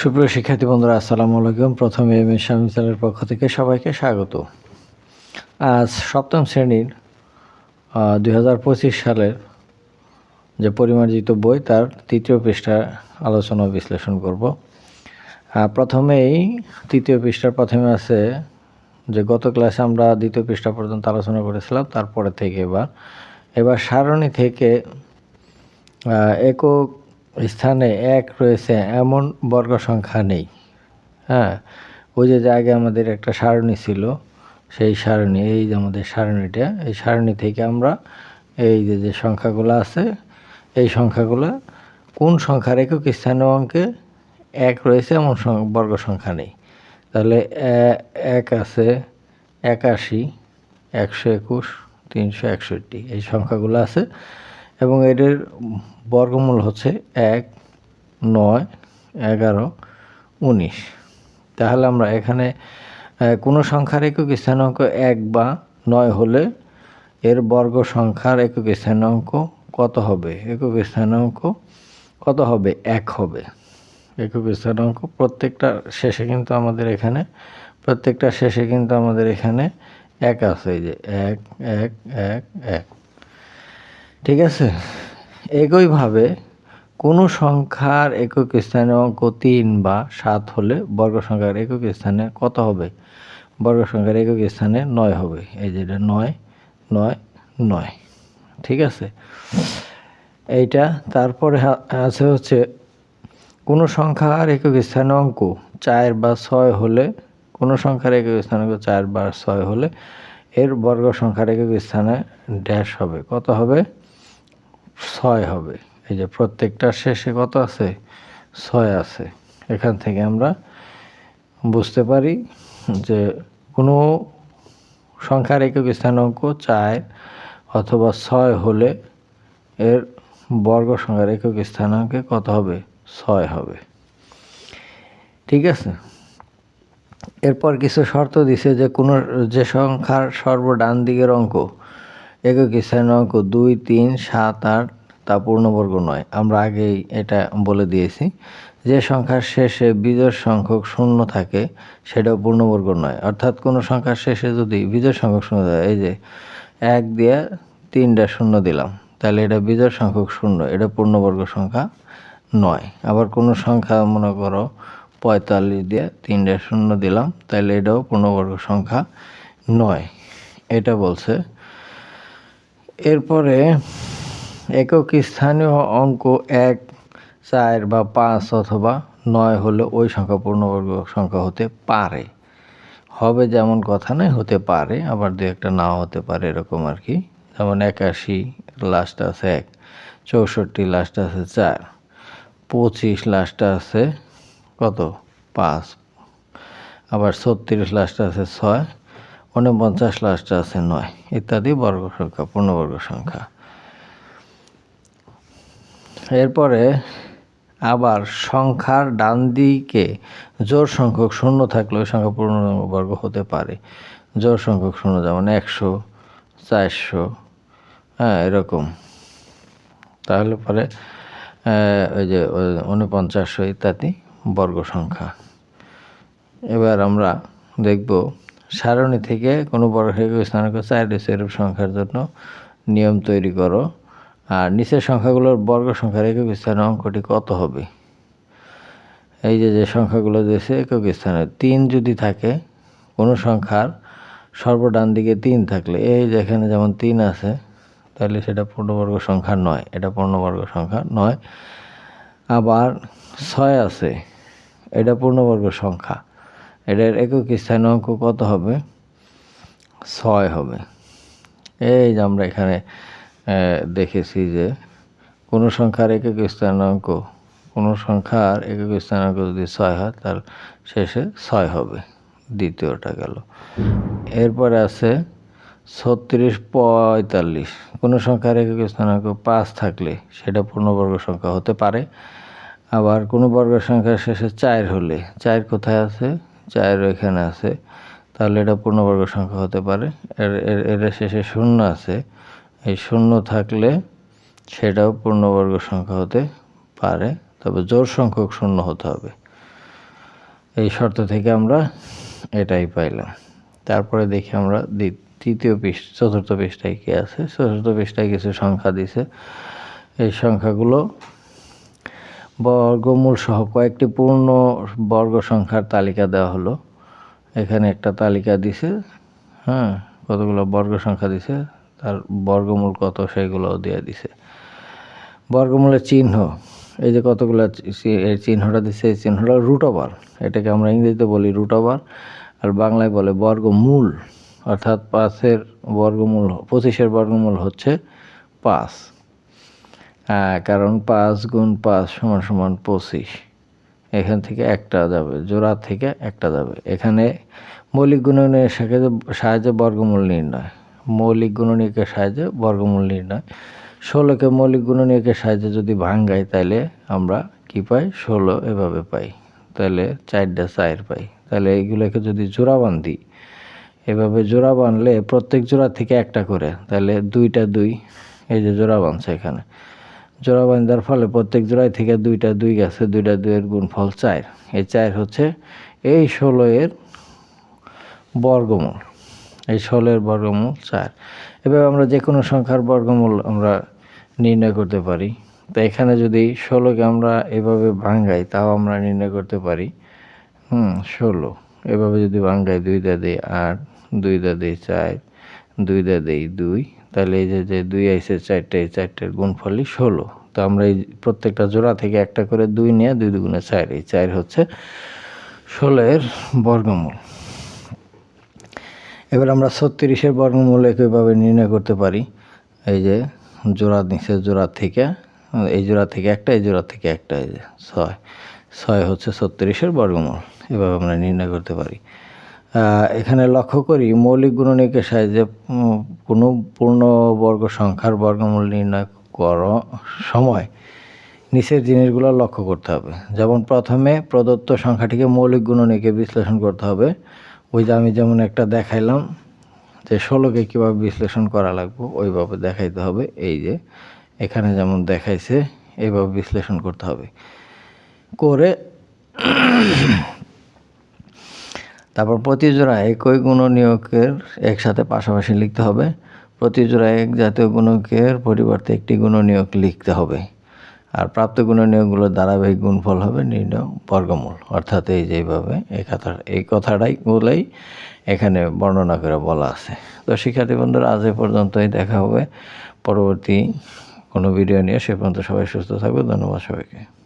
সুপ্রিয় শিক্ষার্থী বন্ধুরা, আসসালামু আলাইকুম। প্রথমে এম এস স্বামীচালের পক্ষ থেকে সবাইকে স্বাগত। আজ সপ্তম শ্রেণির দুই হাজার পঁচিশ সালের যে পরিমার্জিত বই, তার তৃতীয় পৃষ্ঠা আলোচনা বিশ্লেষণ করব। প্রথমেই তৃতীয় পৃষ্ঠার প্রথমে আছে যে গত ক্লাসে আমরা দ্বিতীয় পৃষ্ঠা পর্যন্ত আলোচনা করেছিলাম, তারপরে থেকে এবার। এবার সারণী থেকে একক স্থানে এক রয়েছে, এমন বর্গ সংখ্যা নেই। হ্যাঁ ওই যে আগে আমাদের একটা সারণী ছিল, সেই সারণী, এই যে আমাদের সারণীটা, এই সারণী থেকে আমরা এই যে যে সংখ্যাগুলো আছে, এই সংখ্যাগুলো কোন সংখ্যার একক স্থানীয় অঙ্কে এক রয়েছে, এমন বর্গ সংখ্যা নেই। তাহলে এক আছে একাশি, একশো একুশ, তিনশো একষট্টি, এই সংখ্যাগুলো আছে। এবং এদের বর্গমূল হচ্ছে এক, নয়, এগারো, উনিশ। তাহলে আমরা এখানে কোনো সংখ্যার একক স্থানাঙ্ক এক বা নয় হলে এর বর্গ সংখ্যার একক স্থানাঙ্ক কত হবে? একক স্থানাঙ্ক কত হবে? এক হবে। একক স্থানাঙ্ক প্রত্যেকটা শেষে কিন্তু আমাদের এখানে, প্রত্যেকটা শেষে কিন্তু আমাদের এখানে এক আছে। যে এক এক এক এক। ঠিক আছে? একইভাবে কোনো সংখ্যার একক স্থানে অঙ্ক তিন বা সাত হলে বর্গ সংখ্যার একক স্থানে কত হবে? বর্গ সংখ্যার একক স্থানে নয় হবে। এই যেটা নয় নয় নয়। ঠিক আছে? এইটা তারপরে আছে হচ্ছে কোনো সংখ্যার একক স্থানে অঙ্ক চার বা ছয় হলে, কোনো সংখ্যার একক স্থানে অঙ্ক চার বা ছয় হলে এর বর্গ সংখ্যার একক স্থানে ড্যাশ হবে। কত হবে? ছয় হবে। এই যে প্রত্যেকটা শেষে কত আছে? ছয় আছে। এখান থেকে আমরা বুঝতে পারি যে কোনো সংখ্যার একক স্থানাঙ্ক চার অথবা ছয় হলে এর বর্গ সংখ্যার একক স্থানাঙ্কে কত হবে? ছয় হবে। ঠিক আছে? এরপর কিছু শর্ত দিছে যে কোনো যে সংখ্যার সর্ব ডান দিকের অঙ্ক একক স্থানীয় অঙ্ক দুই, তিন, সাত, আট, তা পূর্ণবর্গ নয়। আমরা আগেই এটা বলে দিয়েছি। যে সংখ্যার শেষে বিজয় সংখ্যক শূন্য থাকে, সেটাও পূর্ণবর্গ নয়। অর্থাৎ কোনো সংখ্যার শেষে যদি বিজয় সংখ্যক শূন্য থাকে, এই যে এক দিয়ে তিনটা শূন্য দিলাম, তাহলে এটা বিজয় সংখ্যক শূন্য, এটা পূর্ণবর্গ সংখ্যা নয়। আবার কোনো সংখ্যা মনে করো পঁয়তাল্লিশ দিয়ে তিনটা শূন্য দিলাম, তাহলে এটাও পূর্ণবর্গ সংখ্যা নয়। এটা বলছে এরপরে একক স্থানীয় অঙ্ক এক, চার বা পাঁচ অথবা নয় হলে ওই সংখ্যা পূর্ণবর্গ সংখ্যা হতে পারে। হবে যেমন কথা নয়, হতে পারে, আবার দু একটা নাও হতে পারে এরকম আর কি। যেমন একাশি লাস্ট আছে এক, চৌষট্টি লাস্ট আছে চার, পঁচিশ লাস্ট আছে কত? পাঁচ, আবার ছত্রিশ লাস্ট আছে ছয় উনপঞ্চাশ লাস্ট আছে নয়। ইত্যাদি বর্গ সংখ্যা, পূর্ণবর্গ সংখ্যা। এরপরে আবার সংখ্যার ডান দিকে জোর সংখ্যক শূন্য থাকলে ওই সংখ্যা পূর্ণবর্গ হতে পারে। জোর সংখ্যক শূন্য যেমন একশো, চারশো হ্যাঁ এরকম। তাহলে পরে ওই যে উনপঞ্চাশশো ইত্যাদি বর্গ সংখ্যা। এবার আমরা দেখব সারণী থেকে কোনো বর্গের স্থানাঙ্ক চার এরূপ সংখ্যার জন্য নিয়ম তৈরি করো। আর নিচের সংখ্যাগুলোর বর্গ সংখ্যার একক স্থানে অঙ্কটি কত হবে? এই যে যে সংখ্যাগুলো দিয়েছে একক স্থানে তিন যদি থাকে, কোনো সংখ্যার সর্বডান দিকে তিন থাকলে, এই যেখানে যেমন তিন আছে, তাহলে সেটা পূর্ণবর্গ সংখ্যা নয়, এটা পূর্ণবর্গ সংখ্যা নয়। আবার ছয় আছে, এটা পূর্ণবর্গ সংখ্যা। এটার একক স্থানীয় অঙ্ক কত হবে? ছয় হবে। এই যে আমরা এখানে দেখেছি যে কোনো সংখ্যার একক স্থানাঙ্ক কোনো সংখ্যার একক স্থানাঙ্ক যদি ছয় হয়, তার শেষে ছয় হবে। দ্বিতীয়টা গেল। এরপরে আছে ছত্রিশ পঁয়তাল্লিশ। কোনো সংখ্যার একক স্থানাঙ্ক পাঁচ থাকলে সেটা পূর্ণবর্গ সংখ্যা হতে পারে। আবার কোনো বর্গ সংখ্যার শেষে চার হলে, চার কোথায় আছে? চার এখানে আছে। তাহলে এটা পূর্ণবর্গ সংখ্যা হতে পারে। এর, এর- শেষে শূন্য আছে। এই শূন্য থাকলে সেটাও পূর্ণবর্গ সংখ্যা হতে পারে। তবে জোর সংখ্যক শূন্য হতে হবে। এই শর্ত থেকে আমরা এটাই পাইলাম। তারপরে দেখি আমরা তৃতীয় পৃষ্ঠ চতুর্থ পৃষ্ঠায় কী আছে? চতুর্থ পৃষ্ঠায় কিছু সংখ্যা দিছে। এই সংখ্যাগুলো বর্গমূল সহ কয়েকটি পূর্ণ বর্গ সংখ্যার তালিকা দেওয়া হলো। এখানে একটা তালিকা দিছে হ্যাঁ কতগুলো বর্গ সংখ্যা দিছে, তার বর্গমূল কত সেগুলোও দিয়ে দিছে। বর্গমূলের চিহ্ন, এই যে কতগুলো এই চিহ্নটা দিছে, এই চিহ্নটা রুট ওভার এটাকে আমরা ইংরেজিতে বলি রুট ওভার আর বাংলায় বলে বর্গমূল, অর্থাৎ পাঁচের বর্গমূল, পঁচিশের বর্গমূল হচ্ছে পাঁচ। কারণ পাঁচ গুণ পাঁচ সমান সমান পঁচিশ। এখান থেকে একটা যাবে, জোড়া থেকে একটা যাবে। এখানে মৌলিক গুণনের সাহায্যে সাহায্যে বর্গমূল নির্ণয়। মৌলিক গুণনীয়কের সাহায্যে বর্গমূল নির্ণয়। ষোলোকে মৌলিক গুণনীয়কের সাহায্যে যদি ভাঙ্গাই, তাহলে আমরা কি পাই? ষোলো এভাবে পাই। তাহলে চারটা চার পাই। তাহলে এইগুলোকে যদি জোড়া বান্ধি, এভাবে জোড়া বাঁধলে প্রত্যেক জোড়া থেকে একটা করে, তাহলে দুইটা দুই, এই যে জোড়া বাঁধছে এখানে। জোড়া বাঁধার ফলে প্রত্যেক জোড়ায় থেকে দুইটা দুই গেছে দুইটা দুইয়ের গুণফল চার। এই চার হচ্ছে এই ষোলো এর বর্গমূল। এই ষোলোর বর্গমূল চার। এভাবে আমরা যে কোনো সংখ্যার বর্গমূল আমরা নির্ণয় করতে পারি। তো এখানে যদি ষোলোকে আমরা এভাবে ভাঙ্গাই, তাও আমরা নির্ণয় করতে পারি। হুম, ষোলো। এভাবে যদি ভাঙ্গাই দুইটা দিই আট দুইটা দিই চার দুইটা দিই দুই তাহলে এই যে যে দুই আইসে চারটে, এই চারটের গুণফলই ষোলো। তো আমরা এই প্রত্যেকটা জোড়া থেকে একটা করে দুই নিয়ে দুই দুগুণে চার, এই চার হচ্ছে ষোলো এর বর্গমূল। এবার আমরা ছত্রিশের বর্গমূল একইভাবে নির্ণয় করতে পারি। এই যে জোড়া নিচে জোড়া থেকে, এই জোড়া থেকে একটা, এই জোড়া থেকে একটা, এই যে ছয়। ছয় হচ্ছে ছত্রিশের বর্গমূল। এভাবে আমরা নির্ণয় করতে পারি। এখানে লক্ষ্য করি মৌলিক গুণনীয়কের সাহায্যে কোনো পূর্ণ বর্গ সংখ্যার বর্গমূল নির্ণয় কর সময়, নিচের জিনিসগুলো লক্ষ্য করতে হবে। যেমন প্রথমে প্রদত্ত সংখ্যাটিকে মৌলিক গুণনীয়কে বিশ্লেষণ করতে হবে। ওই যে আমি যেমন একটা দেখাইলাম যে ষোলোকে কীভাবে বিশ্লেষণ করা লাগবে, ওইভাবে দেখাইতে হবে। এই যে, এখানে যেমন দেখাইছে এইভাবে বিশ্লেষণ করতে হবে। করে তারপর প্রতি জোড়া একই গুণনীয়কের একসাথে পাশাপাশি লিখতে হবে। প্রতি জোড়া এক জাতীয় গুণকের পরিবর্তে একটি গুণনীয়ক লিখতে হবে। আর প্রাপ্ত গুণ গুণনীয়কগুলোর ধারাবাহিক গুণফল হবে নির্ণয় বর্গমূল। অর্থাৎ এই যেভাবে এই কথা এই কথাটাই বলেই এখানে বর্ণনা করে বলা আছে। তো শিক্ষার্থী বন্ধুরা, আজ এ পর্যন্তই। দেখা হবে পরবর্তী কোনো ভিডিও নিয়ে। সে পর্যন্ত সবাই সুস্থ থাকবে। ধন্যবাদ সবাইকে।